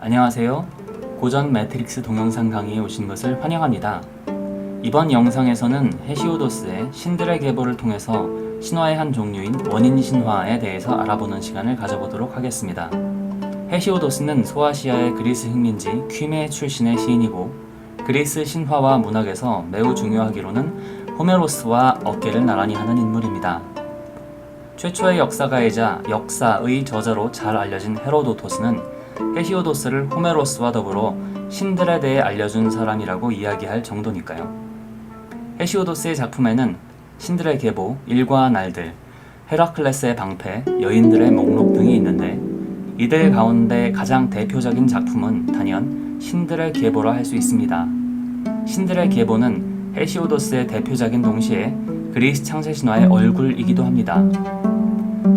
안녕하세요. 고전 매트릭스 동영상 강의에 오신 것을 환영합니다. 이번 영상에서는 헤시오도스의 신들의 계보를 통해서 신화의 한 종류인 원인 신화에 대해서 알아보는 시간을 가져보도록 하겠습니다. 헤시오도스는 소아시아의 그리스 식민지 퀴메 출신의 시인이고 그리스 신화와 문학에서 매우 중요하기로는 호메로스와 어깨를 나란히 하는 인물입니다. 최초의 역사가이자 역사의 저자로 잘 알려진 헤로도토스는 헤시오도스를 호메로스와 더불어 신들에 대해 알려준 사람이라고 이야기할 정도니까요. 헤시오도스의 작품에는 신들의 계보, 일과 날들, 헤라클레스의 방패, 여인들의 목록 등이 있는데 이들 가운데 가장 대표적인 작품은 단연 신들의 계보라 할 수 있습니다. 신들의 계보는 헤시오도스의 대표작인 동시에 그리스 창세신화의 얼굴이기도 합니다.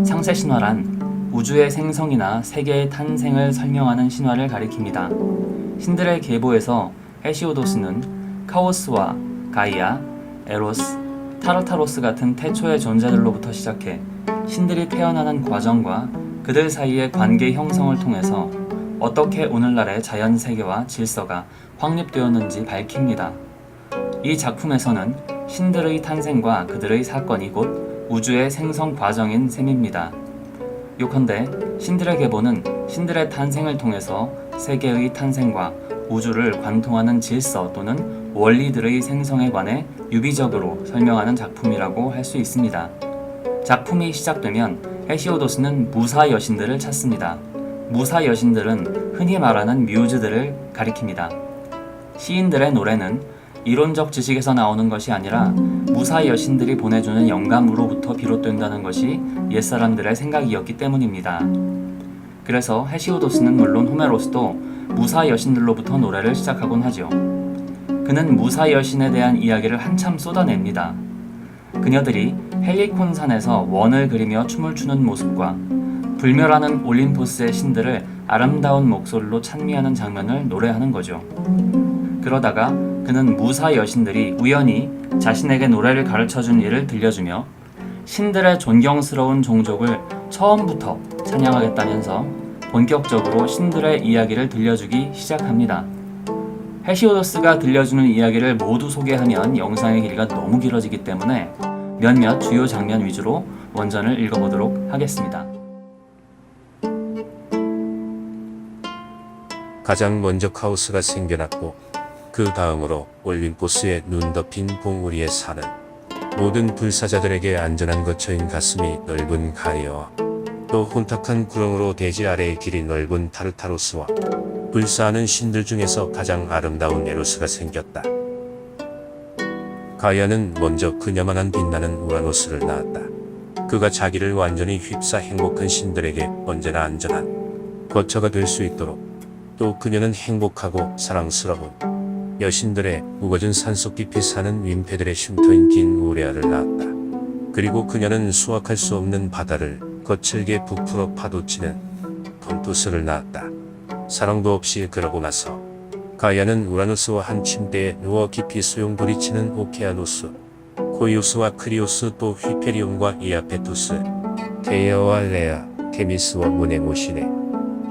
창세신화란 우주의 생성이나 세계의 탄생을 설명하는 신화를 가리킵니다. 신들의 계보에서 헤시오도스는 카오스와 가이아, 에로스, 타르타로스 같은 태초의 존재들로부터 시작해 신들이 태어나는 과정과 그들 사이의 관계 형성을 통해서 어떻게 오늘날의 자연 세계와 질서가 확립되었는지 밝힙니다. 이 작품에서는 신들의 탄생과 그들의 사건이 곧 우주의 생성 과정인 셈입니다. 요컨대 신들의 계보는 신들의 탄생을 통해서 세계의 탄생과 우주를 관통하는 질서 또는 원리들의 생성에 관해 유비적으로 설명하는 작품이라고 할 수 있습니다. 작품이 시작되면 헤시오도스는 무사 여신들을 찾습니다. 무사 여신들은 흔히 말하는 뮤즈들을 가리킵니다. 시인들의 노래는 이론적 지식에서 나오는 것이 아니라 무사 여신들이 보내주는 영감으로부터 비롯된다는 것이 옛사람들의 생각이었기 때문입니다. 그래서 헤시오도스는 물론 호메로스도 무사 여신들로부터 노래를 시작하곤 하죠. 그는 무사 여신에 대한 이야기를 한참 쏟아냅니다. 그녀들이 헬리콘 산에서 원을 그리며 춤을 추는 모습과 불멸하는 올림포스의 신들을 아름다운 목소리로 찬미하는 장면을 노래하는 거죠. 그러다가 그는 무사 여신들이 우연히 자신에게 노래를 가르쳐 준 일을 들려주며 신들의 존경스러운 종족을 처음부터 찬양하겠다면서 본격적으로 신들의 이야기를 들려주기 시작합니다. 헤시오도스가 들려주는 이야기를 모두 소개하면 영상의 길이가 너무 길어지기 때문에 몇몇 주요 장면 위주로 원전을 읽어보도록 하겠습니다. 가장 먼저 카오스가 생겨났고 그 다음으로 올림포스의 눈 덮인 봉우리에 사는 모든 불사자들에게 안전한 거처인 가슴이 넓은 가이어와 또 혼탁한 구렁으로 대지 아래의 길이 넓은 타르타로스와 불사하는 신들 중에서 가장 아름다운 에로스가 생겼다. 가이아는 먼저 그녀만한 빛나는 우라노스를 낳았다. 그가 자기를 완전히 휩싸 행복한 신들에게 언제나 안전한 거처가 될 수 있도록 또 그녀는 행복하고 사랑스러운 여신들의 우거진 산속 깊이 사는 윈패들의 쉼터인 긴 우레아를 낳았다. 그리고 그녀는 수확할 수 없는 바다를 거칠게 부풀어 파도치는 폰토스를 낳았다. 사랑도 없이 그러고 나서 가이아는 우라노스와 한 침대에 누워 깊이 소용돌이치는 오케아노스, 코이오스와 크리오스 또 휘페리온과 이아페투스, 테이어와 레아, 테미스와 모네모시네,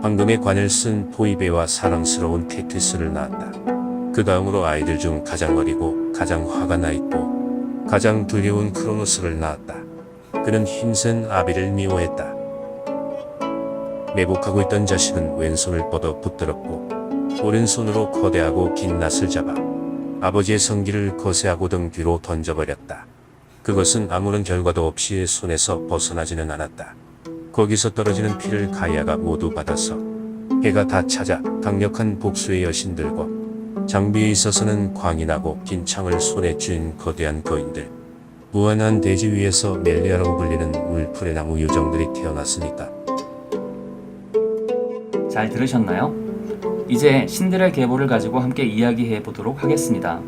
황금의 관을 쓴 포이베와 사랑스러운 테티스를 낳았다. 그 다음으로 아이들 중 가장 어리고 가장 화가 나 있고 가장 두려운 크로노스를 낳았다. 그는 힘센 아비를 미워했다. 매복하고 있던 자식은 왼손을 뻗어 붙들었고 오른손으로 거대하고 긴 낫을 잡아 아버지의 성기를 거세하고 등 뒤로 던져버렸다. 그것은 아무런 결과도 없이 손에서 벗어나지는 않았다. 거기서 떨어지는 피를 가이아가 모두 받아서 해가 다 찾아 강력한 복수의 여신들과 장비에 있어서는 광이 나고 긴 창을 손에 쥔 거대한 거인들 무한한 대지 위에서 멜리아라고 불리는 울풀의 나무 요정들이 태어났으니까 잘 들으셨나요? 이제 신들의 계보를 가지고 함께 이야기해 보도록 하겠습니다.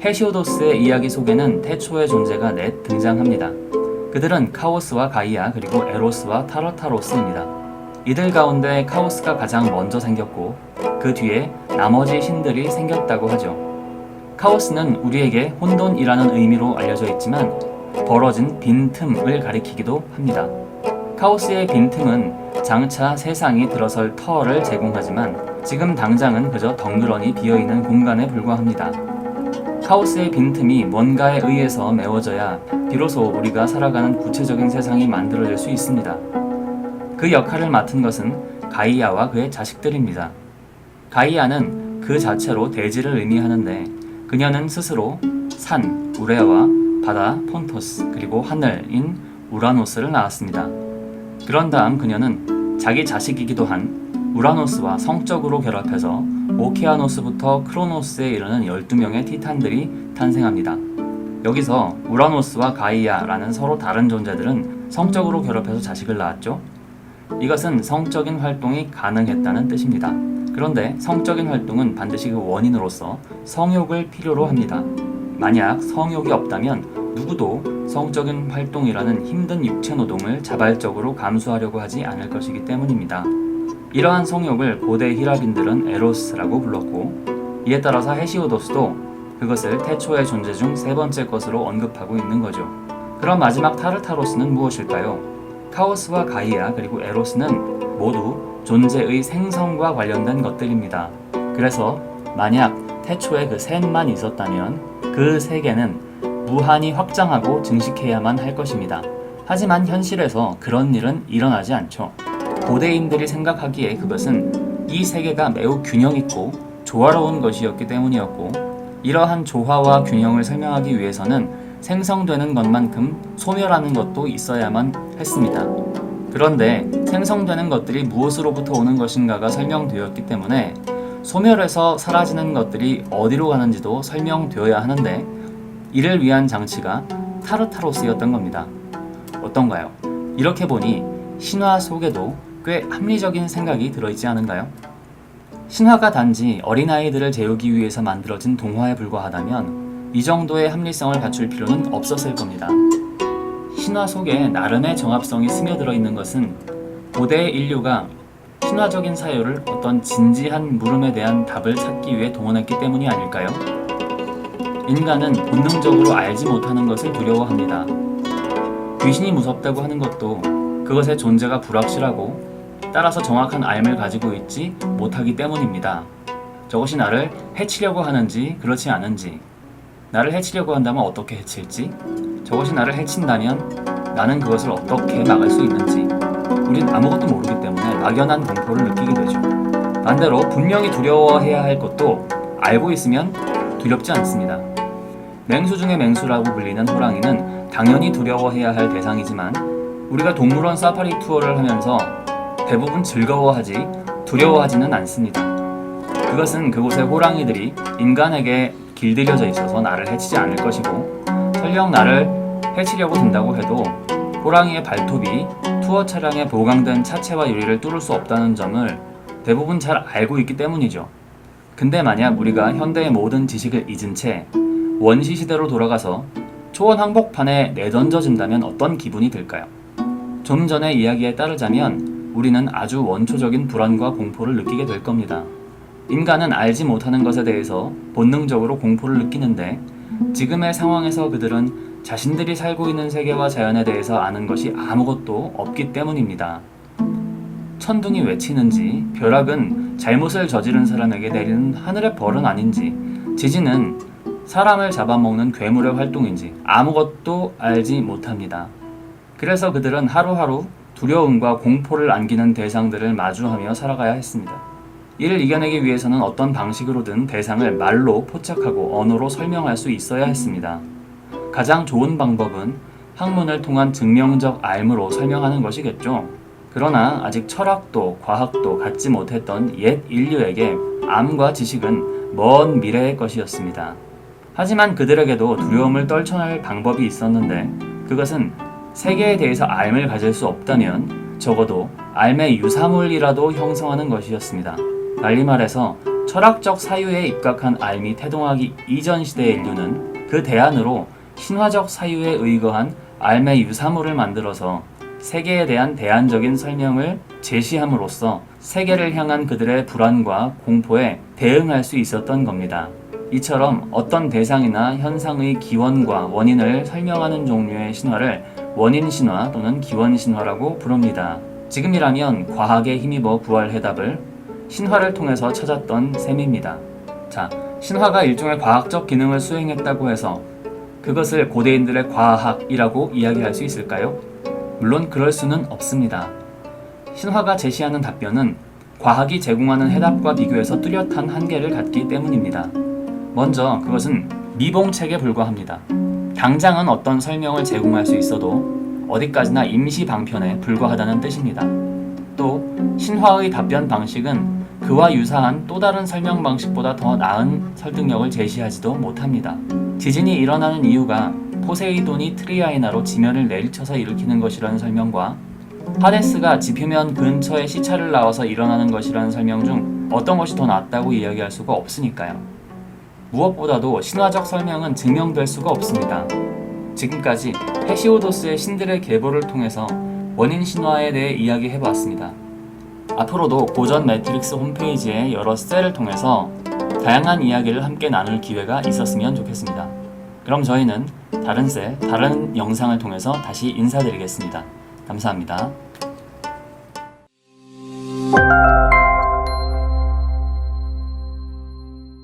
헤시오도스의 이야기 속에는 태초의 존재가 넷 등장합니다. 그들은 카오스와 가이아 그리고 에로스와 타르타로스입니다. 이들 가운데 카오스가 가장 먼저 생겼고 그 뒤에 나머지 신들이 생겼다고 하죠. 카오스는 우리에게 혼돈이라는 의미로 알려져 있지만 벌어진 빈틈을 가리키기도 합니다. 카오스의 빈틈은 장차 세상이 들어설 터를 제공하지만 지금 당장은 그저 덩그러니 비어있는 공간에 불과합니다. 카오스의 빈틈이 뭔가에 의해서 메워져야 비로소 우리가 살아가는 구체적인 세상이 만들어질 수 있습니다. 그 역할을 맡은 것은 가이아와 그의 자식들입니다. 가이아는 그 자체로 대지를 의미하는데 그녀는 스스로 산, 우레아와 바다, 폰토스, 그리고 하늘인 우라노스를 낳았습니다. 그런 다음 그녀는 자기 자식이기도 한 우라노스와 성적으로 결합해서 오케아노스부터 크로노스에 이르는 12명의 티탄들이 탄생합니다. 여기서 우라노스와 가이아라는 서로 다른 존재들은 성적으로 결합해서 자식을 낳았죠. 이것은 성적인 활동이 가능했다는 뜻입니다. 그런데 성적인 활동은 반드시 그 원인으로서 성욕을 필요로 합니다. 만약 성욕이 없다면 누구도 성적인 활동이라는 힘든 육체 노동을 자발적으로 감수하려고 하지 않을 것이기 때문입니다. 이러한 성욕을 고대 히라빈들은 에로스라고 불렀고 이에 따라서 헤시오도스도 그것을 태초의 존재 중 세 번째 것으로 언급하고 있는 거죠. 그럼 마지막 타르타로스는 무엇일까요? 카오스와 가이아 그리고 에로스는 모두 존재의 생성과 관련된 것들입니다. 그래서 만약 태초에 그 셋만 있었다면 그 세계는 무한히 확장하고 증식해야만 할 것입니다. 하지만 현실에서 그런 일은 일어나지 않죠. 고대인들이 생각하기에 그것은 이 세계가 매우 균형 있고 조화로운 것이었기 때문이었고 이러한 조화와 균형을 설명하기 위해서는 생성되는 것만큼 소멸하는 것도 있어야만 했습니다. 그런데 생성되는 것들이 무엇으로부터 오는 것인가가 설명되었기 때문에 소멸해서 사라지는 것들이 어디로 가는지도 설명되어야 하는데 이를 위한 장치가 타르타로스였던 겁니다. 어떤가요? 이렇게 보니 신화 속에도 꽤 합리적인 생각이 들어있지 않은가요? 신화가 단지 어린아이들을 재우기 위해서 만들어진 동화에 불과하다면 이 정도의 합리성을 갖출 필요는 없었을 겁니다. 신화 속에 나름의 정합성이 스며들어 있는 것은 고대 인류가 신화적인 사유를 어떤 진지한 물음에 대한 답을 찾기 위해 동원했기 때문이 아닐까요? 인간은 본능적으로 알지 못하는 것을 두려워합니다. 귀신이 무섭다고 하는 것도 그것의 존재가 불확실하고 따라서 정확한 알을 가지고 있지 못하기 때문입니다. 저것이 나를 해치려고 하는지 그렇지 않은지, 나를 해치려고 한다면 어떻게 해칠지, 저것이 나를 해친다면 나는 그것을 어떻게 막을 수 있는지, 우린 아무것도 모르기 때문에 막연한 공포를 느끼게 되죠. 반대로 분명히 두려워해야 할 것도 알고 있으면 두렵지 않습니다. 맹수 중에 맹수라고 불리는 호랑이는 당연히 두려워해야 할 대상이지만 우리가 동물원 사파리 투어를 하면서 대부분 즐거워하지 두려워하지는 않습니다. 그것은 그곳의 호랑이들이 인간에게 길들여져 있어서 나를 해치지 않을 것이고 설령 나를 해치려고 든다고 해도 호랑이의 발톱이 투어 차량에 보강된 차체와 유리를 뚫을 수 없다는 점을 대부분 잘 알고 있기 때문이죠. 근데 만약 우리가 현대의 모든 지식을 잊은 채 원시 시대로 돌아가서 초원 항복판에 내던져진다면 어떤 기분이 들까요? 좀 전의 이야기에 따르자면 우리는 아주 원초적인 불안과 공포를 느끼게 될 겁니다. 인간은 알지 못하는 것에 대해서 본능적으로 공포를 느끼는데 지금의 상황에서 그들은 자신들이 살고 있는 세계와 자연에 대해서 아는 것이 아무것도 없기 때문입니다. 천둥이 외치는지 벼락은 잘못을 저지른 사람에게 내리는 하늘의 벌은 아닌지 지진은 사람을 잡아먹는 괴물의 활동인지 아무것도 알지 못합니다. 그래서 그들은 하루하루 두려움과 공포를 안기는 대상들을 마주하며 살아가야 했습니다. 이를 이겨내기 위해서는 어떤 방식으로든 대상을 말로 포착하고 언어로 설명할 수 있어야 했습니다. 가장 좋은 방법은 학문을 통한 증명적 알무로 설명하는 것이겠죠. 그러나 아직 철학도 과학도 갖지 못했던 옛 인류에게 암과 지식은 먼 미래의 것이었습니다. 하지만 그들에게도 두려움을 떨쳐낼 방법이 있었는데 그것은 세계에 대해서 알을 가질 수 없다면 적어도 알의 유사물이라도 형성하는 것이었습니다. 달리 말해서 철학적 사유에 입각한 알미 태동하기 이전 시대의 인류는 그 대안으로 신화적 사유에 의거한 알의 유사물을 만들어서 세계에 대한 대안적인 설명을 제시함으로써 세계를 향한 그들의 불안과 공포에 대응할 수 있었던 겁니다. 이처럼 어떤 대상이나 현상의 기원과 원인을 설명하는 종류의 신화를 원인 신화 또는 기원 신화라고 부릅니다. 지금이라면 과학에 힘입어 구할 해답을 신화를 통해서 찾았던 셈입니다. 자, 신화가 일종의 과학적 기능을 수행했다고 해서 그것을 고대인들의 과학이라고 이야기할 수 있을까요? 물론 그럴 수는 없습니다. 신화가 제시하는 답변은 과학이 제공하는 해답과 비교해서 뚜렷한 한계를 갖기 때문입니다. 먼저 그것은 미봉책에 불과합니다. 당장은 어떤 설명을 제공할 수 있어도 어디까지나 임시 방편에 불과하다는 뜻입니다. 또 신화의 답변 방식은 그와 유사한 또 다른 설명 방식보다 더 나은 설득력을 제시하지도 못합니다. 지진이 일어나는 이유가 포세이돈이 트리아이나로 지면을 내리쳐서 일으키는 것이라는 설명과 하데스가 지표면 근처에 시차를 나와서 일어나는 것이라는 설명 중 어떤 것이 더 낫다고 이야기할 수가 없으니까요. 무엇보다도 신화적 설명은 증명될 수가 없습니다. 지금까지 헤시오도스의 신들의 계보를 통해서 원인 신화에 대해 이야기해 봤습니다. 앞으로도 고전 매트릭스 홈페이지의 여러 셀을 통해서 다양한 이야기를 함께 나눌 기회가 있었으면 좋겠습니다. 그럼 저희는 다른 셀, 다른 영상을 통해서 다시 인사드리겠습니다. 감사합니다.